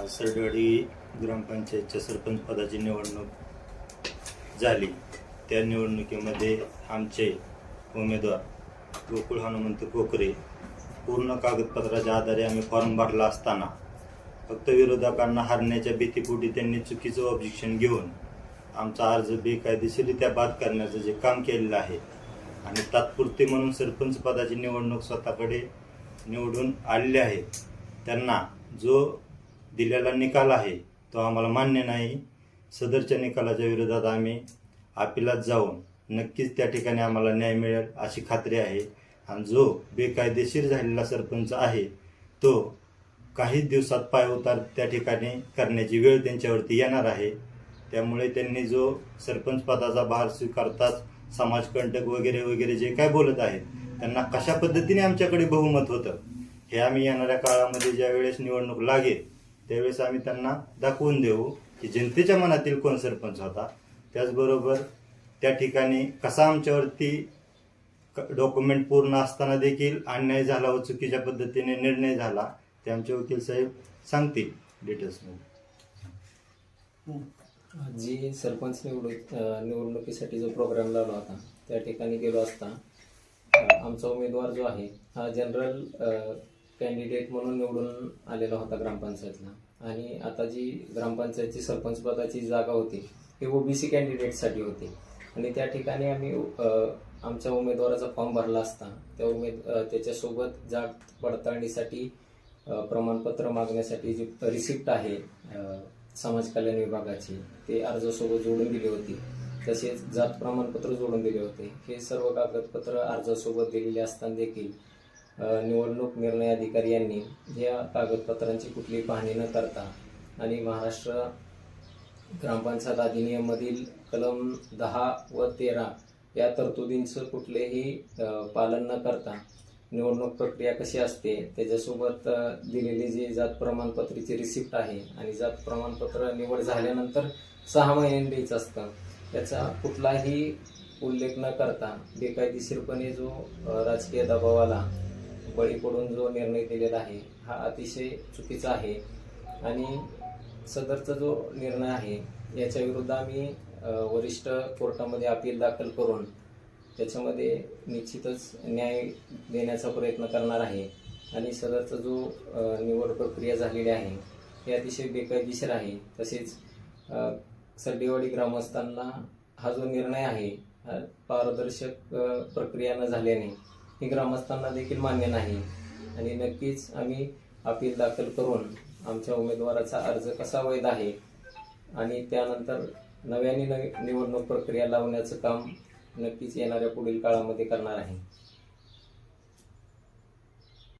आज ग्रामपंचायतच्या सरपंच पदाची निवडणूक झाली. त्या निवडणुकीमध्ये आमचे उमेदवार गोकुळ हनुमंत कोकरे पूर्ण कागदपत्राच्या आधारे आम्ही फॉर्म भरला असताना फक्त विरोधकांना हारण्याच्या भीतीपोटी त्यांनी चुकीचं ऑब्जेक्शन घेऊन आमचा अर्ज बेकायदेशीरित्या बाद करण्याचं जे काम केलेलं आहे आणि तात्पुरते म्हणून सरपंच पदाची निवडणूक स्वतःकडे निवडून आलेली आहे. त्यांना जो दिलेला निकाल आहे तो आम्हाला मान्य नाही. सदरच्या निकालाच्या विरोधात आम्ही अपिलात जाऊन नक्कीच त्या ठिकाणी आम्हाला न्याय मिळेल अशी खात्री आहे. आणि जो बेकायदेशीर झालेला सरपंच आहे तो काही दिवसात पायउतार त्या ठिकाणी करण्याची वेळ त्यांच्यावरती येणार आहे. त्यामुळे त्यांनी जो सरपंच पदाचा भार स्वीकारताच समाजकंटक वगैरे वगैरे जे काय बोलत आहेत त्यांना कशा पद्धतीने आमच्याकडे बहुमत होतं हे आम्ही येणाऱ्या काळामध्ये ज्या वेळेस निवडणूक लागेल त्यावेळेस आम्ही त्यांना दाखवून देऊ की जनतेच्या मनातील कोण सरपंच होता. त्याचबरोबर त्या ठिकाणी कसा आमच्यावरती डॉक्युमेंट पूर्ण असताना देखील अन्याय झाला व चुकीच्या पद्धतीने निर्णय झाला ते आमचे वकील साहेब सांगतील डिटेल्समध्ये जी सरपंच निवडणूक निवडणुकीसाठी जो प्रोग्राम लावला होता त्या ठिकाणी गेलो असता आमचा उमेदवार जो आहे हा जनरल कॅन्डिडेट म्हणून निवडून आलेला होता ग्रामपंचायतला. आणि आता जी ग्रामपंचायतची सरपंच पदाची जागा होती ही ओबीसी कॅन्डिडेटसाठी होती. आणि त्या ठिकाणी आम्ही आमच्या उमेदवाराचा फॉर्म भरला असता. त्या उमेद त्याच्यासोबत जात पडताळणीसाठी प्रमाणपत्र मागण्यासाठी जी रिसिप्ट आहे समाज कल्याण विभागाची ते अर्जासोबत जोडून दिली होती. तसेच जात प्रमाणपत्र जोडून दिले होते. हे सर्व कागदपत्र अर्जासोबत दिलेले असताना देखील निवडणूक निर्णय अधिकारी यांनी या कागदपत्रांची कुठली पाहणी न करता आणि महाराष्ट्र ग्रामपंचायत अधिनियममधील कलम दहा व तेरा या तरतुदींचं कुठलेही पालन न करता निवडणूक प्रक्रिया कशी असते त्याच्यासोबत दिलेली जी जात प्रमाणपत्रीची रिसिप्ट आहे आणि जात प्रमाणपत्र निवड झाल्यानंतर सहा महिन्यांनी द्यायचं असतं. त्याचा कुठलाही उल्लेख न करता बेकायदेशीरपणे जो राजकीय राजकीय दबावाला बळी पडून जो निर्णय दिलेला आहे हा अतिशय चुकीचा आहे. आणि सदरचा जो निर्णय आहे याच्या विरुद्ध आम्ही वरिष्ठ कोर्टामध्ये अपील दाखल करून त्याच्यामध्ये निश्चितच न्याय देण्याचा प्रयत्न करणार आहे. आणि सदरचा जो निवड प्रक्रिया झालेली आहे हे अतिशय बेकायदेशीर आहे. तसेच सड्डेवाडी ग्रामस्थांना हा जो निर्णय आहे हा पारदर्शक प्रक्रिया न झाल्याने ही ग्रामस्थांना देखील मान्य नाही. आणि नक्कीच आम्ही अपील दाखल करून आमच्या उमेदवाराचा अर्ज कसा वैध आहे आणि त्यानंतर नव्याने नवी निवडणूक प्रक्रिया लावण्याचं काम नक्कीच येणाऱ्या पुढील काळामध्ये करणार आहे.